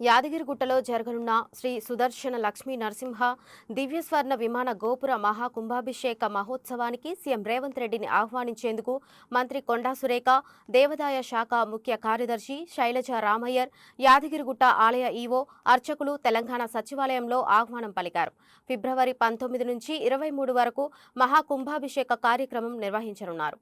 యాదగిరిగుట్టలో జరగనున్న శ్రీ సుదర్శన లక్ష్మీ నరసింహ దివ్యస్వర్ణ విమాన గోపుర మహాకుంభాభిషేక మహోత్సవానికి సీఎం రేవంత్ రెడ్డిని ఆహ్వానించేందుకు మంత్రి కొండా సురేఖ దేవాదాయ శాఖ ముఖ్య కార్యదర్శి శైలజ రామయ్యర్ యాదగిరిగుట్ట ఆలయ ఈవో అర్చకులు తెలంగాణ సచివాలయంలో ఆహ్వానం పలికారు. ఫిబ్రవరి పంతొమ్మిది నుంచి ఇరవై మూడు వరకు మహాకుంభాభిషేక కార్యక్రమం నిర్వహించనున్నారు.